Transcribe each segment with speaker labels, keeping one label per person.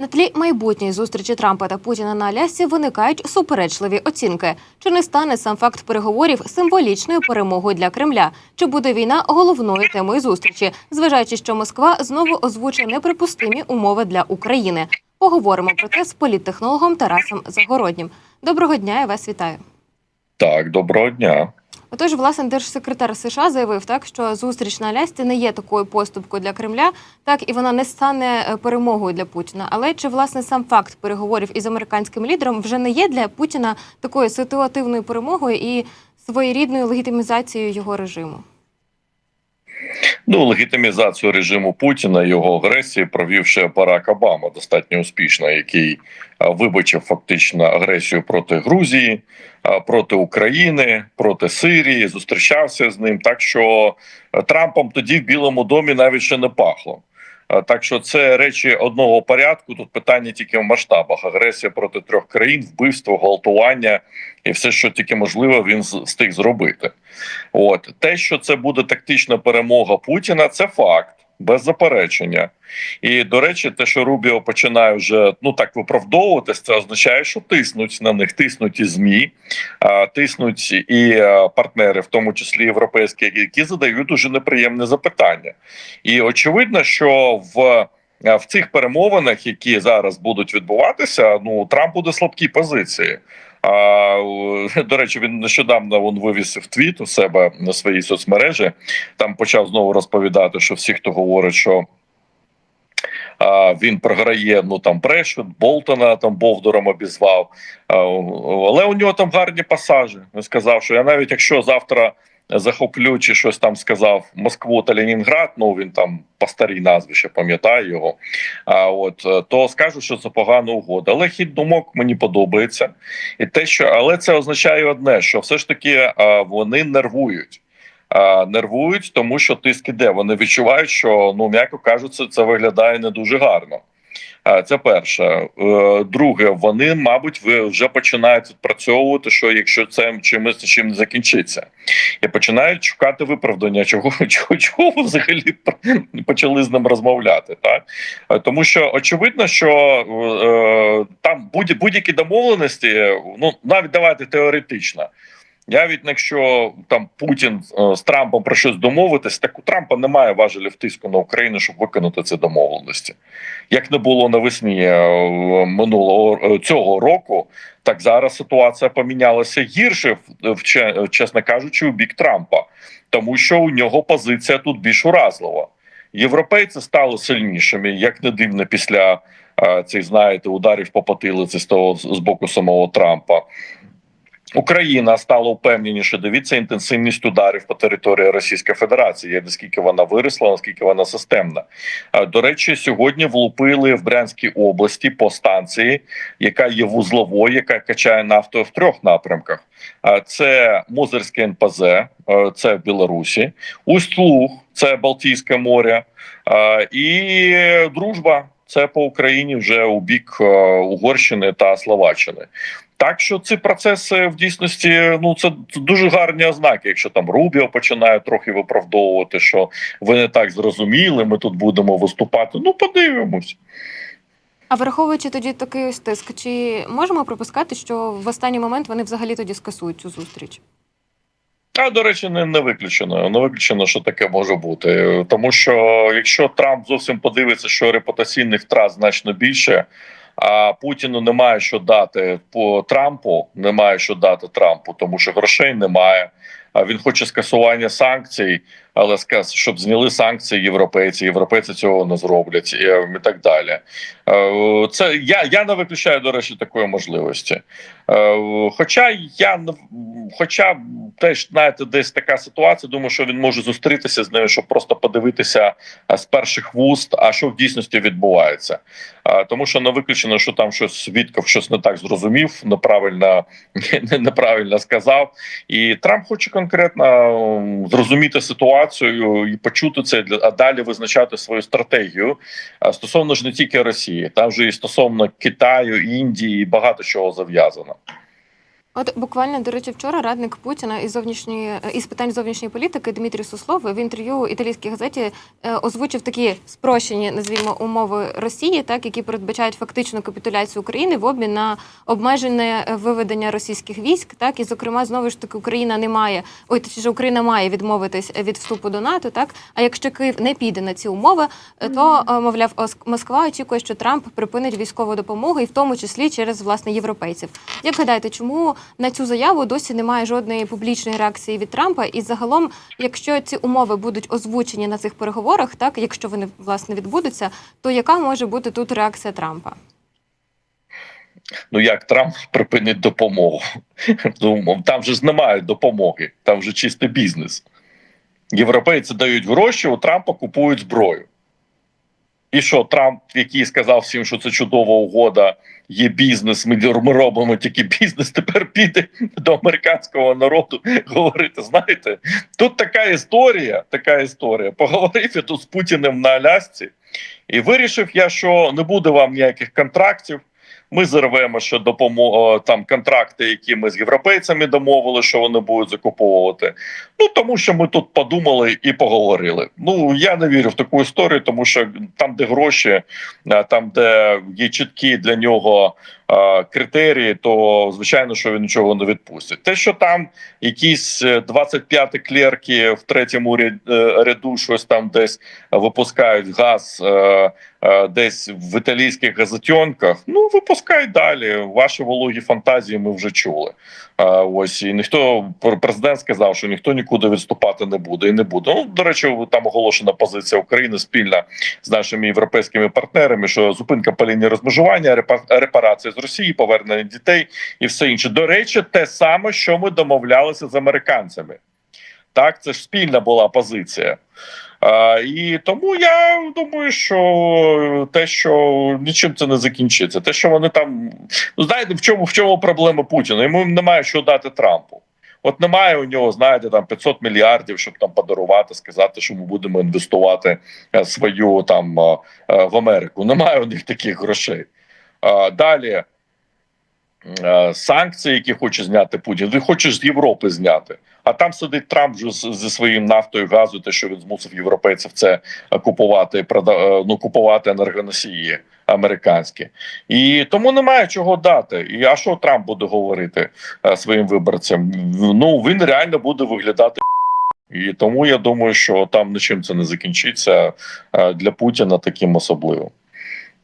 Speaker 1: На тлі майбутньої зустрічі Трампа та Путіна на Алясці виникають суперечливі оцінки. Чи не стане сам факт переговорів символічною перемогою для Кремля? Чи буде війна головною темою зустрічі, зважаючи, що Москва знову озвучує неприпустимі умови для України? Поговоримо про це з політтехнологом Тарасом Загороднім. Доброго дня, я вас вітаю.
Speaker 2: Так, доброго дня.
Speaker 1: Отож, власне, держсекретар США заявив так, що зустріч на Алясці не є такою поступкою для Кремля, так і вона не стане е, перемогою для Путіна. Але чи власне сам факт переговорів із американським лідером вже не є для Путіна такою ситуативною перемогою і своєрідною легітимізацією його режиму?
Speaker 2: Ну, легітимізацію режиму Путіна його агресії провів ще Обама достатньо успішно, який вибачив фактично агресію проти Грузії, а, проти України, проти Сирії. Зустрічався з ним. Так що Трампом тоді в Білому домі навіть ще не пахло. А, Так що це речі одного порядку. Тут питання тільки в масштабах: агресія проти трьох країн, вбивство, гвалтування і все, що тільки можливо, він встиг зробити. От те, що це буде тактична перемога Путіна, це факт. Без заперечення, і до речі, те, що Рубіо починає вже ну так виправдовуватись, це означає, що тиснуть на них, тиснуть і змі, тиснуть і партнери, в тому числі європейські, які задають дуже неприємне запитання. І очевидно, що в в цих перемовинах, які зараз будуть відбуватися, ну Трамп буде в слабкій позиції. А до речі, він нещодавно він вивісив твіт у себе на своїй соцмережі. Там почав знову розповідати, що всі, хто говорить, що він програє, ну там брешуть, Болтона там Бовдором обізвав. Але у нього там гарні пасажі. Він сказав, що я навіть якщо завтра захоплю чи щось там сказав Москву та Ленінград, ну він там по старій назві ще пам'ятає його. А от е, то скажу, що це погана угода. Але хід думок мені подобається. І те, що але це означає одне: що все ж таки а, вони нервують. Нервують, тому що тиск іде. Вони відчувають, що ну м'яко кажучи, це виглядає не дуже гарно. А, Це перше. Е, Друге, вони, мабуть, вже починають відпрацьовувати, що якщо це чимось чим не закінчиться, і починають шукати виправдання, чого чого, чого взагалі почали з ним розмовляти. Так Е, тому що очевидно, що е, там будь- будь-які домовленості, ну навіть давайте теоретично. Навіть якщо там Путін е, з Трампом про щось домовитись, так у Трампа немає важелів тиску на Україну, щоб виконати ці домовленості. Як не було навесні е, минулого е, цього року, так зараз ситуація помінялася гірше, чесно кажучи, у бік Трампа, тому що у нього позиція тут більш уразлива. Європейці стали сильнішими, як не дивно, після цих знаєте ударів по потилиці з того з боку самого Трампа. Україна стала впевненіше. Дивіться інтенсивність ударів по території Російської Федерації. Наскільки вона виросла, наскільки вона системна. До речі, сьогодні влупили в Брянській області по станції, яка є вузловою, яка качає нафту в трьох напрямках. Це Мозерське НПЗ, це в Білорусі, Усть-Луг, це Балтійське море, і дружба. Це по Україні вже у бік Угорщини та Словаччини. Так що ці процеси в дійсності ну це дуже гарні ознаки. Якщо там Рубіо починає трохи виправдовувати, що ви не так зрозуміли, ми тут будемо виступати. Ну подивимось.
Speaker 1: А враховуючи тоді такий ось тиск, чи можемо припускати, що в останній момент вони взагалі тоді скасують цю зустріч?
Speaker 2: А до речі, не, не виключено. Не виключено, що таке може бути. Тому що якщо Трамп зовсім подивиться, що репутаційних втрат значно більше, а Путіну немає що дати по Трампу, немає що дати Трампу, тому що грошей немає. А він хоче скасування санкцій, але сказ, щоб зняли санкції європейці. Європейці цього не зроблять і, і так далі. Е, Це я, я не виключаю, до речі, такої можливості. Е, Хоча я хоча теж знаєте, десь така ситуація. Думаю, що він може зустрітися з нею, щоб просто подивитися з перших вуст, а що в дійсності відбувається. Тому що не виключено, що там щось свідков щось не так зрозумів, неправильно неправильно сказав. І Трамп хоче конкретно зрозуміти ситуацію і почути це для а далі визначати свою стратегію. Стосовно ж не тільки Росії, там вже і стосовно Китаю, Індії, багато чого зав'язано.
Speaker 1: От буквально до речі, вчора радник Путіна із зовнішньої е, із питань зовнішньої політики Дмитрій Суслов в інтерв'ю італійській газеті е, озвучив такі спрощені, назвімо, умови Росії, так які передбачають фактичну капітуляцію України в обмін на обмежене е, виведення російських військ. Так і зокрема, знову ж таки, Україна не має, ой, точніше, Україна має відмовитись від вступу до НАТО. Так а якщо Київ не піде на ці умови, то мовляв, Ос- Москва очікує, що Трамп припинить військову допомогу, і в тому числі через власне європейців. Як гадаєте, чому на цю заяву досі немає жодної публічної реакції від Трампа? І загалом, якщо ці умови будуть озвучені на цих переговорах, так якщо вони власне відбудуться, то яка може бути тут реакція Трампа?
Speaker 2: Ну як Трамп припинить допомогу? Ну, там же ж немає допомоги, там вже чистий бізнес. Європейці дають гроші, у Трампа купують зброю. І що Трамп, який сказав всім, що це чудова угода, є бізнес, ми, робимо тільки бізнес, тепер піде до американського народу говорити. Знаєте, тут така історія, така історія. Поговорив я тут з Путіним на Алясці, і вирішив я, що не буде вам ніяких контрактів. Ми зірвемо ще допомогу там контракти, які ми з європейцями домовили, що вони будуть закуповувати. Ну тому що ми тут подумали і поговорили. Ну я не вірю в таку історію, тому що там, де гроші, там, де є чіткі для нього а, критерії, то звичайно, що він нічого не відпустить. Те, що там якісь е, 25 клерки в третьому ряд- е, ряду щось там десь випускають газ. Е, е, Десь в італійських газетенках, ну випускай далі. Ваші вологі фантазії ми вже чули. Ось і ніхто президент сказав, що ніхто нікуди відступати не буде і не буде. Ну до речі, там оголошена позиція України спільна з нашими європейськими партнерами, що зупинка по лінії розмежування, репа- репарація з Росії, повернення дітей і все інше. До речі, те саме, що ми домовлялися з американцями. Так, це ж спільна була позиція. І тому я думаю, що те, що нічим це не закінчиться, те, що вони там ну знаєте, в чому в чому проблема Путіна? Йому немає що дати Трампу. От немає у нього, знаєте, там 500 мільярдів, щоб там подарувати, сказати, що ми будемо інвестувати е, свою там е, е, в Америку. Немає у них таких грошей. Далі санкції, які хоче зняти Путін, він хоче з Європи зняти. А там сидить Трамп вже зі своїм нафтою, газу, те, що він змусив європейців це купувати, прода- е, ну купувати енергоносії американські, і тому немає чого дати. І а що Трамп буде говорити е, своїм виборцям? Ну він реально буде виглядати. І тому я думаю, що там нічим це не закінчиться е, для Путіна таким особливим.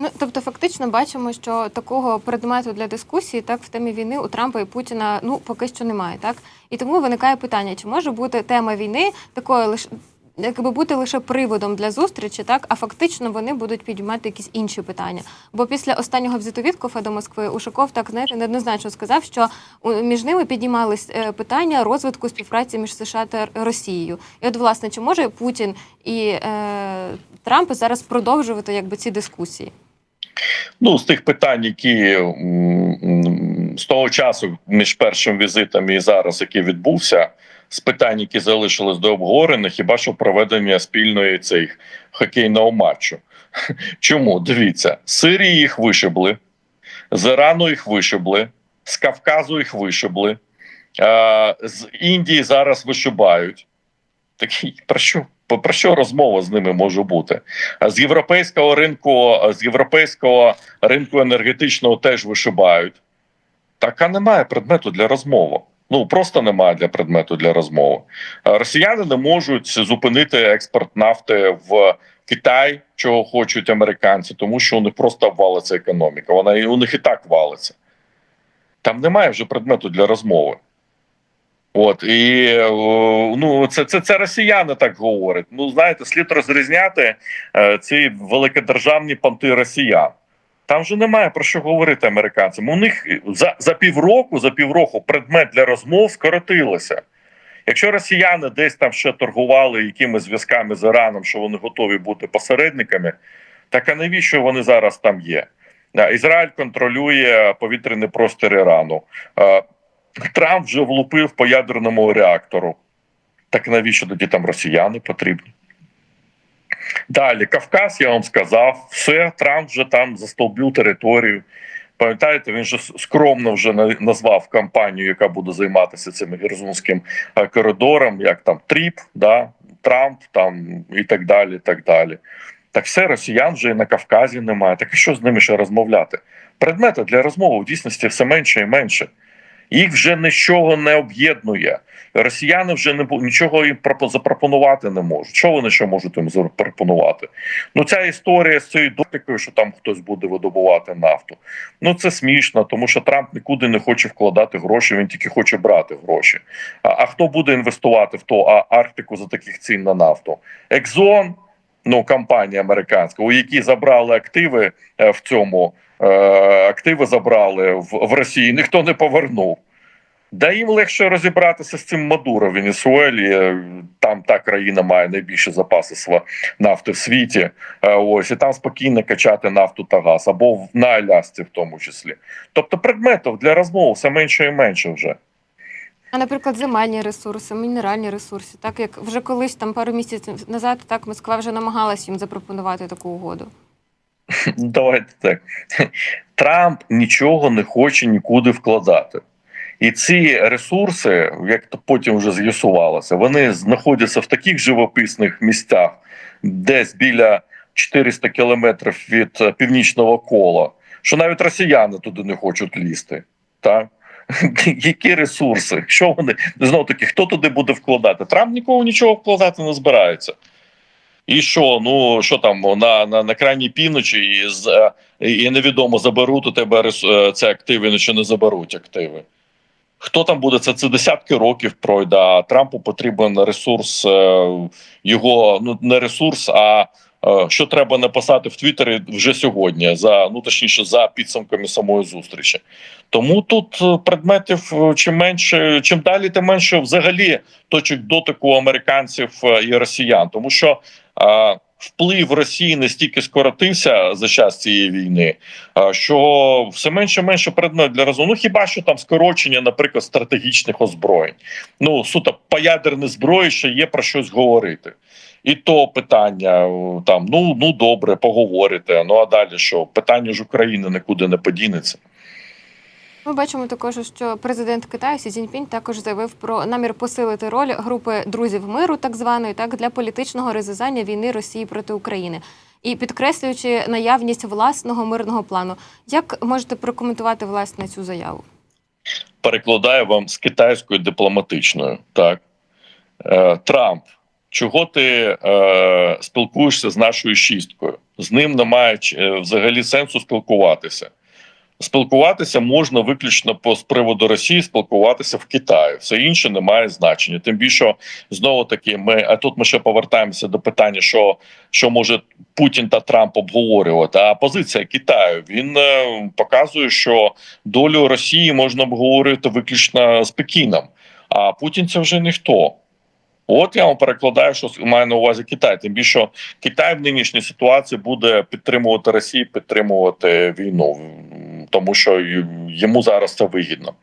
Speaker 1: Ну тобто, фактично бачимо, що такого предмету для дискусії так в темі війни у Трампа і Путіна ну поки що немає, так і тому виникає питання: чи може бути тема війни такою лише. Якби бути лише приводом для зустрічі, так а фактично вони будуть підіймати якісь інші питання. Бо після останнього візиту Віткофа до Москви Ушаков так знаєте, неоднозначно сказав, що між ними піднімались е, питання розвитку співпраці між США та Росією. І от, власне, чи може Путін і е, Трамп зараз продовжувати якби ці дискусії?
Speaker 2: Ну, з тих питань, які з того часу між першим візитом і зараз, який відбувся, з питань, які залишились до обговорення, хіба що проведення спільної цих хокейного матчу. Чому? Дивіться, з Сирії їх вишибли, з Ірану їх вишибли, з Кавказу їх вишибли, з Індії зараз вишибають. Такий про що? Про що розмова з ними може бути? З європейського ринку, з європейського ринку енергетичного теж вишибають. Така немає предмету для розмови. Ну просто немає для предмету для розмови. Росіяни не можуть зупинити експорт нафти в Китай, чого хочуть американці, тому що у них просто обвалиться економіка. Вона у них і так валиться. Там немає вже предмету для розмови. От і ну це, це, це росіяни так говорять. Ну знаєте, слід розрізняти е, ці великодержавні понти росіян. Там вже немає про що говорити американцям. У них за, за півроку, за півроку предмет для розмов скоротилося. Якщо росіяни десь там ще торгували якимись зв'язками з Іраном, що вони готові бути посередниками, так а навіщо вони зараз там є? Е, Ізраїль контролює повітряний простір Ірану. Трамп вже влупив по ядерному реактору. Так навіщо тоді там росіяни потрібні? Далі, Кавказ, я вам сказав, все, Трамп вже там застолбив територію. Пам'ятаєте, він же скромно вже назвав кампанію, яка буде займатися цим герзунським е, коридором, як там Тріп, да, Трамп там і так далі. і Так далі. Так все, росіян вже і на Кавказі немає. Так і що з ними ще розмовляти? Предмети для розмови в дійсності все менше і менше. Їх вже нічого не об'єднує. Росіяни вже не нічого їм пропо- запропонувати не можуть. Що вони ще можуть їм запропонувати? Ну, ця історія з цією дотикою, що там хтось буде видобувати нафту. Ну це смішно, тому що Трамп нікуди не хоче вкладати гроші, він тільки хоче брати гроші. А, а хто буде інвестувати в ту Арктику за таких цін на нафту? Екзон, ну компанія американська, у якій забрали активи е, в цьому. Е, Активи забрали в, в Росії, ніхто не повернув. Да їм легше розібратися з цим Мадуро в Венесуелі. Там та країна має найбільші запаси нафти в світі. Е, Ось і там спокійно качати нафту та газ, або на Алясці, в тому числі. Тобто предметів для розмов все менше і менше вже.
Speaker 1: А, наприклад, земельні ресурси, мінеральні ресурси, так як вже колись там пару місяців назад, так Москва вже намагалась їм запропонувати таку угоду.
Speaker 2: Давайте так. Трамп нічого не хоче нікуди вкладати. І ці ресурси, як то потім вже з'ясувалося, вони знаходяться в таких живописних місцях, десь біля 400 кілометрів від північного кола, що навіть росіяни туди не хочуть лізти. Так? Які ресурси? Що вони знов таки, хто туди буде вкладати? Трамп нікого нічого вкладати не збирається. І що, ну що там на, на, на крайній півночі, і, е, і невідомо заберуть у тебе е, це активи, чи не заберуть активи. Хто там буде? Це, це десятки років пройде. А Трампу потрібен ресурс, е, його ну не ресурс, а що треба написати в Твіттері вже сьогодні, за ну точніше за підсумками самої зустрічі. Тому тут предметів чим менше, чим далі, тим менше взагалі точок дотику американців і росіян, тому що вплив Росії настільки скоротився за час цієї війни, що все менше менше предмет для розуму. Ну хіба що там скорочення, наприклад, стратегічних озброєнь. Ну суто по ядерній зброї ще є про щось говорити. І то питання там ну ну добре, поговорите. Ну а далі що? Питання ж України нікуди не подінеться.
Speaker 1: Ми бачимо також, що президент Китаю Сі Цзіньпінь також заявив про намір посилити роль групи друзів миру, так званої, так для політичного розв'язання війни Росії проти України. І підкреслюючи наявність власного мирного плану, як можете прокоментувати власне цю заяву?
Speaker 2: перекладаю вам з китайською дипломатичною. Так е, Трамп, чого ти е, спілкуєшся з нашою шісткою? З ним немає е, взагалі сенсу спілкуватися. Спілкуватися можна виключно по з приводу Росії, спілкуватися в Китаї. Все інше не має значення. Тим більше знову таки, ми а тут ми ще повертаємося до питання, що, що може Путін та Трамп обговорювати. А позиція Китаю він е, показує, що долю Росії можна обговорювати виключно з Пекіном. А Путін це вже ніхто. От я вам перекладаю, що має на увазі Китай. Тим більше Китай в нинішній ситуації буде підтримувати Росію, підтримувати війну, тому що йому зараз це вигідно.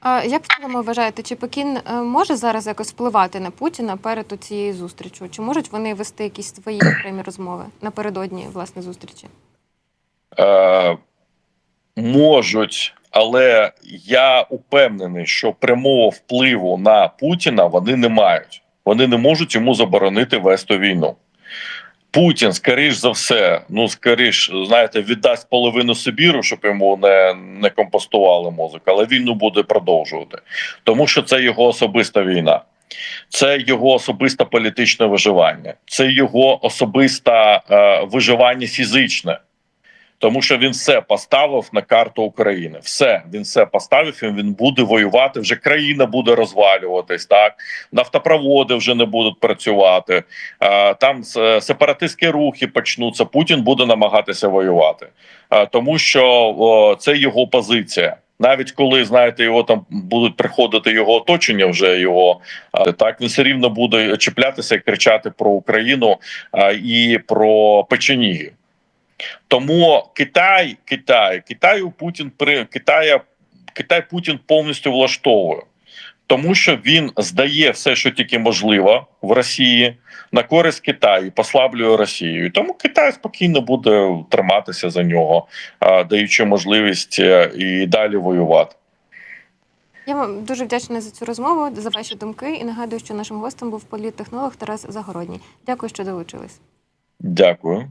Speaker 1: А як в цілому вважаєте, чи Пекін е, може зараз якось впливати на Путіна перед цією зустрічю? Чи можуть вони вести якісь свої окремі розмови напередодні власне зустрічі?
Speaker 2: Е, можуть, але я упевнений, що прямого впливу на Путіна вони не мають. Вони не можуть йому заборонити вести війну. Путін, скоріш за все, ну скоріш, знаєте, віддасть половину Сибіру, щоб йому не, не компостували мозок, але війну буде продовжувати, тому що це його особиста війна. Це його особисте політичне виживання, це його особисте е, виживання фізичне, тому що він все поставив на карту України. Все він все поставив. Він буде воювати. Вже країна буде розвалюватись. Так нафтопроводи вже не будуть працювати. Е, Там с- сепаратистські рухи почнуться. Путін буде намагатися воювати, Е, тому що це його позиція. Навіть коли знаєте, його там будуть приходити його оточення, вже його е, так він все рівно буде чіплятися і кричати про Україну е, і про печенігів. Тому Китай, Китай, Китаю Путін при Китая, Китай Путін повністю влаштовує. тому що він здає все, що тільки можливо в Росії на користь Китаю, і послаблює Росію. І тому Китай спокійно буде триматися за нього, даючи можливість е, і далі воювати.
Speaker 1: Я вам дуже вдячна за цю розмову, за ваші думки. І нагадую, що нашим гостем був політтехнолог Тарас Загородній. Дякую, що долучились.
Speaker 2: Дякую.